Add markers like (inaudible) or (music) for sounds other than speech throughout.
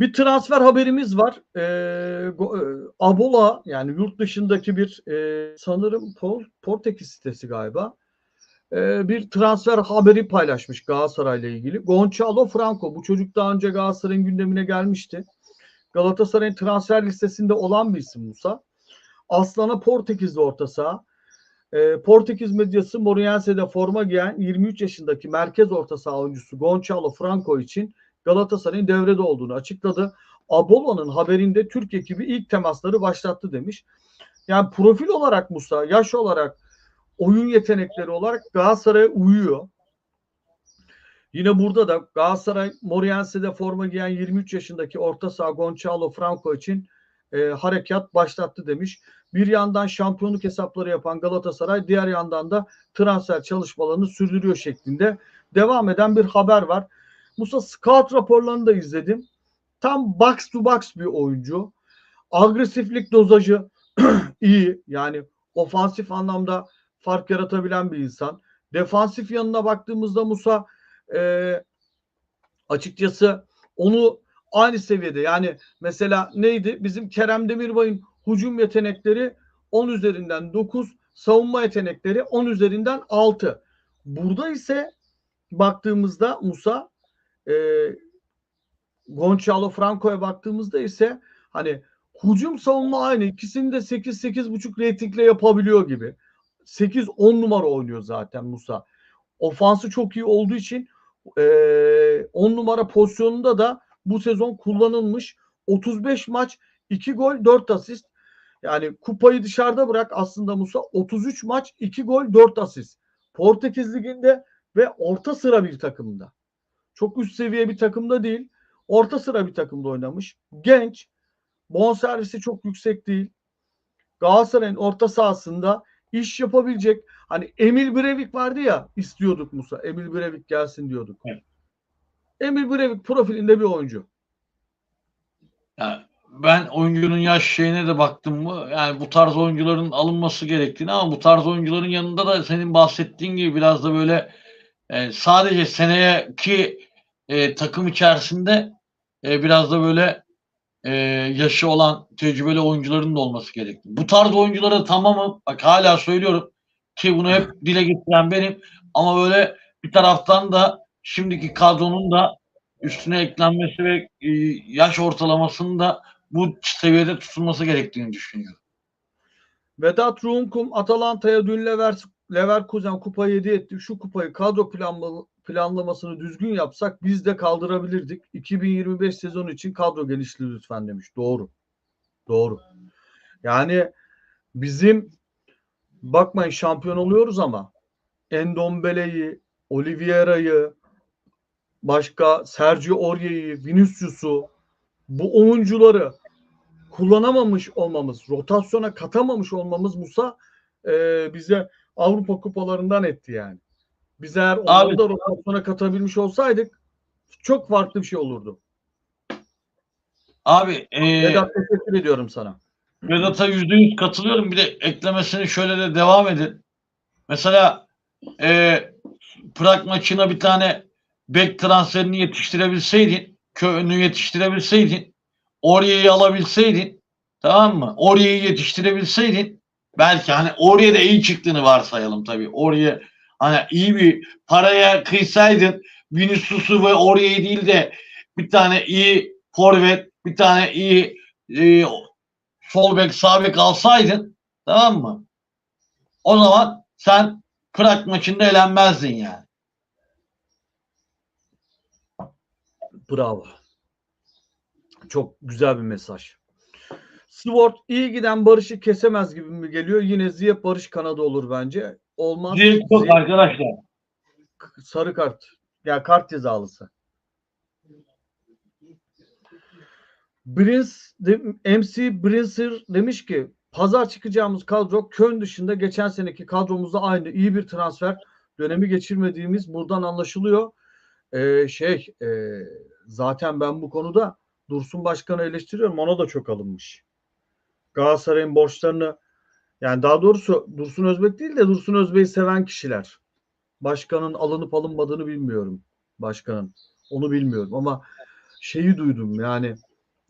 Bir transfer haberimiz var. Ee, e, Abola yani yurt dışındaki bir e, sanırım Pol, Portekiz sitesi galiba. Ee, bir transfer haberi paylaşmış Galatasaray'la ilgili. Gonçalo Franco bu çocuk daha önce Galatasaray'ın gündemine gelmişti. Galatasaray'ın transfer listesinde olan bir isim Musa. Aslan'a Portekizli orta saha. Ee, Portekiz medyası Moriense'de forma giyen 23 yaşındaki merkez orta saha oyuncusu Gonçalo Franco için Galatasaray'ın devrede olduğunu açıkladı. Abola'nın haberinde Türk ekibi ilk temasları başlattı demiş. Yani profil olarak Musa, yaş olarak, oyun yetenekleri olarak Galatasaray'a uyuyor. Yine burada da Galatasaray Moriense'de forma giyen 23 yaşındaki orta saha Gonçalo Franco için e, harekat başlattı demiş. Bir yandan şampiyonluk hesapları yapan Galatasaray diğer yandan da transfer çalışmalarını sürdürüyor şeklinde devam eden bir haber var. Musa scout raporlarını da izledim. Tam box to box bir oyuncu. Agresiflik dozajı (clears throat) iyi. Yani ofansif anlamda fark yaratabilen bir insan. Defansif yanına baktığımızda Musa e, açıkçası onu aynı seviyede yani mesela neydi? Bizim Kerem Demirbay'ın hücum yetenekleri 10 üzerinden 9, savunma yetenekleri 10 üzerinden 6. Burada ise baktığımızda Musa e, Gonçalo Franco'ya baktığımızda ise hani hücum savunma aynı. İkisini de 8-8.5 reytingle yapabiliyor gibi. 8-10 numara oynuyor zaten Musa. Ofansı çok iyi olduğu için e, 10 numara pozisyonunda da bu sezon kullanılmış. 35 maç 2 gol 4 asist. Yani kupayı dışarıda bırak aslında Musa 33 maç 2 gol 4 asist. Portekiz Ligi'nde ve orta sıra bir takımda. Çok üst seviye bir takımda değil. Orta sıra bir takımda oynamış. Genç. Bonservisi çok yüksek değil. Galatasaray'ın orta sahasında iş yapabilecek. Hani Emil Brevik vardı ya istiyorduk Musa. Emil Brevik gelsin diyorduk. Evet. Emil Brevik profilinde bir oyuncu. Yani ben oyuncunun yaş şeyine de baktım mı yani bu tarz oyuncuların alınması gerektiğini ama bu tarz oyuncuların yanında da senin bahsettiğin gibi biraz da böyle e, sadece seneye ki e, takım içerisinde e, biraz da böyle e, yaşı olan tecrübeli oyuncuların da olması gerekli. Bu tarz oyunculara tamamım bak hala söylüyorum ki bunu hep dile getiren benim ama böyle bir taraftan da şimdiki kadronun da üstüne eklenmesi ve e, yaş ortalamasının da bu seviyede tutulması gerektiğini düşünüyorum. Vedat Runkum Atalanta'ya dün Lever, Leverkusen kupayı hediye etti. Şu kupayı kadro planla, planlamasını düzgün yapsak biz de kaldırabilirdik. 2025 sezonu için kadro genişliği lütfen demiş. Doğru. Doğru. Yani bizim bakmayın şampiyon oluyoruz ama Endombele'yi, Oliveira'yı, başka Sergio Aurier'i, Vinicius'u bu oyuncuları kullanamamış olmamız, rotasyona katamamış olmamız Musa e, bize Avrupa kupalarından etti yani. Biz eğer onları da rotasyona katabilmiş olsaydık çok farklı bir şey olurdu. Abi e, Vedat teşekkür ediyorum sana. Vedat'a yüzde yüz katılıyorum. Bir de eklemesini şöyle de devam edin. Mesela e, Prag maçına bir tane bek transferini yetiştirebilseydin, Köln'ü yetiştirebilseydin, Oriye'yi alabilseydin, tamam mı? Oriye'yi yetiştirebilseydin, belki hani Oriye de iyi çıktığını varsayalım tabii. Oriye hani iyi bir paraya kıysaydın, Vinicius'u ve Oriye'yi değil de bir tane iyi forvet, bir tane iyi e, sol bek sağ bek alsaydın tamam mı? O zaman sen Prag maçında elenmezdin yani. Bravo. Çok güzel bir mesaj. Sword iyi giden Barış'ı kesemez gibi mi geliyor? Yine Ziyech Barış kanadı olur bence. Olmaz. Çok Ziyech arkadaşlar. sarı kart. Ya kart cezalısı. Prince de, MC Brincer demiş ki pazar çıkacağımız kadro Köln dışında geçen seneki kadromuzda aynı iyi bir transfer dönemi geçirmediğimiz buradan anlaşılıyor. Ee, şey e, zaten ben bu konuda Dursun Başkan'ı eleştiriyorum. Ona da çok alınmış. Galatasaray'ın borçlarını yani daha doğrusu Dursun Özbek değil de Dursun Özbek'i seven kişiler. Başkanın alınıp alınmadığını bilmiyorum. Başkanın. Onu bilmiyorum ama şeyi duydum yani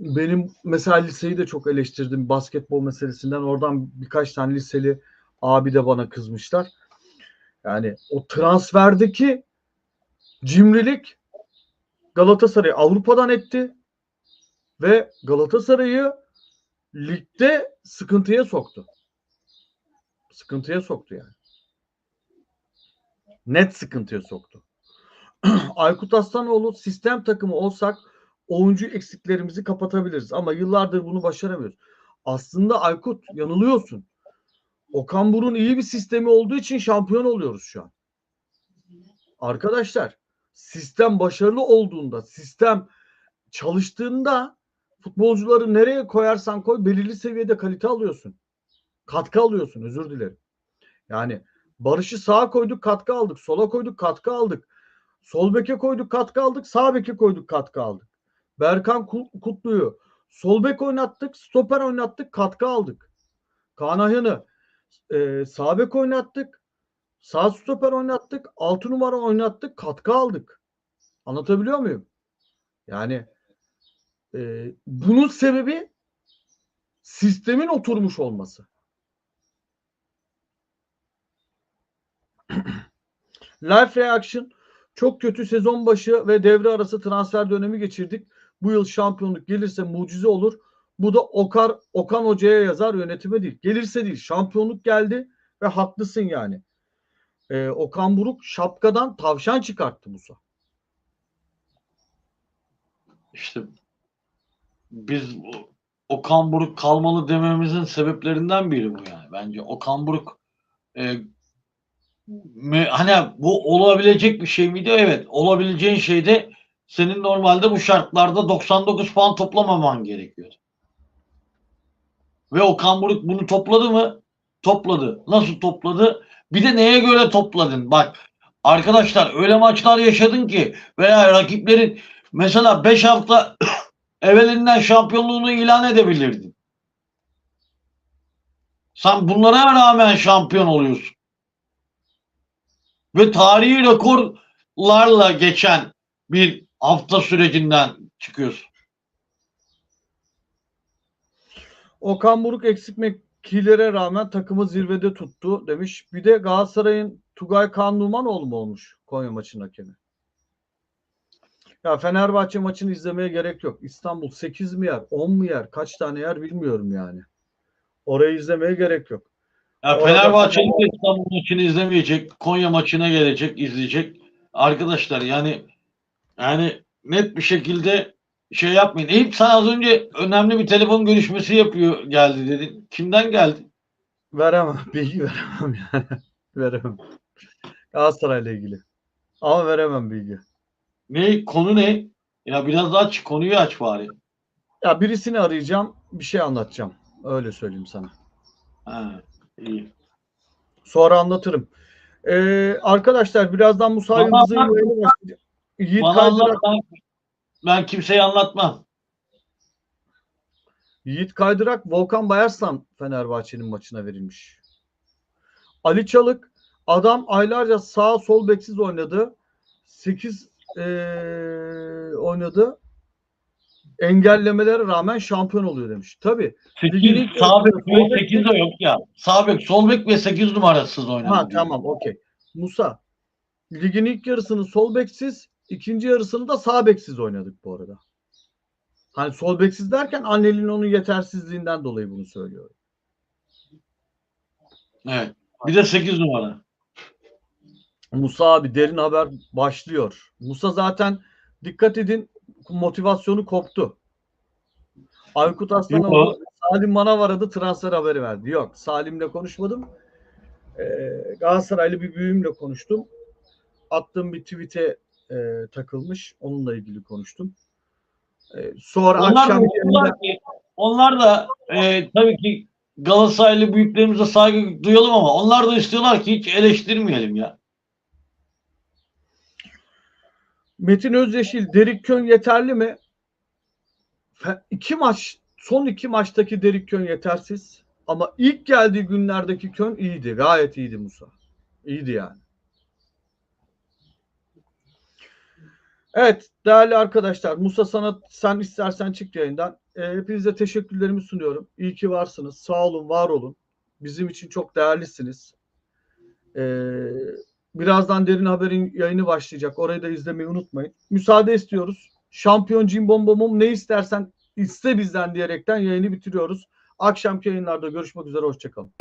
benim mesela liseyi de çok eleştirdim basketbol meselesinden. Oradan birkaç tane liseli abi de bana kızmışlar. Yani o transferdeki cimrilik Galatasaray'ı Avrupa'dan etti ve Galatasaray'ı ligde sıkıntıya soktu. Sıkıntıya soktu yani. Net sıkıntıya soktu. (clears throat) Aykut Aslanoğlu sistem takımı olsak oyuncu eksiklerimizi kapatabiliriz ama yıllardır bunu başaramıyoruz. Aslında Aykut yanılıyorsun. Okan Burun iyi bir sistemi olduğu için şampiyon oluyoruz şu an. Arkadaşlar sistem başarılı olduğunda, sistem çalıştığında futbolcuları nereye koyarsan koy belirli seviyede kalite alıyorsun. Katkı alıyorsun özür dilerim. Yani Barış'ı sağa koyduk katkı aldık. Sola koyduk katkı aldık. Sol beke koyduk katkı aldık. Sağ beke koyduk katkı aldık. Berkan Ku- Kutlu'yu sol bek oynattık. Stoper oynattık. Katkı aldık. Kaan Ayhan'ı e, sağ bek oynattık. Sağ stoper oynattık. Altı numara oynattık. Katkı aldık. Anlatabiliyor muyum? Yani e, bunun sebebi sistemin oturmuş olması. (clears throat) Live reaction çok kötü sezon başı ve devre arası transfer dönemi geçirdik. Bu yıl şampiyonluk gelirse mucize olur. Bu da Okar, Okan Hoca'ya yazar yönetime değil. Gelirse değil. Şampiyonluk geldi ve haklısın yani. Ee, Okan Buruk şapkadan tavşan çıkarttı Musa. İşte biz Okan Buruk kalmalı dememizin sebeplerinden biri bu yani. Bence Okan Buruk e, me- hani bu olabilecek bir şey miydi? Evet. Olabileceğin şey de senin normalde bu şartlarda 99 puan toplamaman gerekiyor. Ve Okan Buruk bunu topladı mı? Topladı. Nasıl topladı? Bir de neye göre topladın? Bak arkadaşlar öyle maçlar yaşadın ki veya rakiplerin mesela 5 hafta evvelinden şampiyonluğunu ilan edebilirdin. Sen bunlara rağmen şampiyon oluyorsun. Ve tarihi rekorlarla geçen bir hafta sürecinden çıkıyorsun. Okan Buruk eksik mekilere rağmen takımı zirvede tuttu demiş. Bir de Galatasaray'ın Tugay Kanlumanoğlu mu olmuş Konya maçının hakemi? Ya Fenerbahçe maçını izlemeye gerek yok. İstanbul 8 mi yer, 10 mu yer, kaç tane yer bilmiyorum yani. Orayı izlemeye gerek yok. Ya Fenerbahçe'nin Fenerbahçe- de İstanbul maçını izlemeyecek, Konya maçına gelecek, izleyecek. Arkadaşlar yani yani net bir şekilde şey yapmayın. Eyüp sen az önce önemli bir telefon görüşmesi yapıyor geldi dedin. Kimden geldi? Veremem. (laughs) Bilgi veremem yani. veremem. Galatasaray'la ilgili. Ama veremem bilgi. Ne konu ne? Ya biraz daha aç konuyu aç bari. Ya birisini arayacağım, bir şey anlatacağım. Öyle söyleyeyim sana. Ha, iyi. Sonra anlatırım. Ee, arkadaşlar birazdan Musa Yıldız'ın anlat. yayını başlayacak. Yiğit Bana Kaydırak, anlat ben, ben kimseye anlatmam. Yiğit Kaydırak Volkan Bayarslan Fenerbahçe'nin maçına verilmiş. Ali Çalık adam aylarca sağ sol beksiz oynadı. 8 oynadı. Engellemelere rağmen şampiyon oluyor demiş. Tabii. Ligin 8, ilk sağ bek ve bek- 8 de yok ya. Sağ bek, sol bek ve 8 numarasız oynadı. Ha diyor. tamam okey. Musa ligin ilk yarısını sol beksiz, ikinci yarısını da sağ beksiz oynadık bu arada. Hani sol beksiz derken Annel'in onun yetersizliğinden dolayı bunu söylüyorum. Evet. Bir de 8 numara. Musa abi derin haber başlıyor. Musa zaten dikkat edin motivasyonu koptu. Aykut Yok. Salim Manav aradı transfer haberi verdi. Yok Salim'le konuşmadım. Ee, Galatasaraylı bir büyüğümle konuştum. Attığım bir tweet'e e, takılmış. Onunla ilgili konuştum. Ee, sonra Onlar da, akşam istiyorlar ki, onlar da e, tabii ki Galatasaraylı büyüklerimize saygı duyalım ama onlar da istiyorlar ki hiç eleştirmeyelim ya. Metin Özyeşil, Derik Kön yeterli mi? İki maç, son iki maçtaki Derik Kön yetersiz. Ama ilk geldiği günlerdeki Kön iyiydi. Gayet iyiydi Musa. İyiydi yani. Evet değerli arkadaşlar Musa sana sen istersen çık yayından. Ee, hepinize teşekkürlerimi sunuyorum. İyi ki varsınız. Sağ olun, var olun. Bizim için çok değerlisiniz. Ee, birazdan Derin Haber'in yayını başlayacak. Orayı da izlemeyi unutmayın. Müsaade istiyoruz. Şampiyon Cimbom ne istersen iste bizden diyerekten yayını bitiriyoruz. Akşamki yayınlarda görüşmek üzere. Hoşçakalın.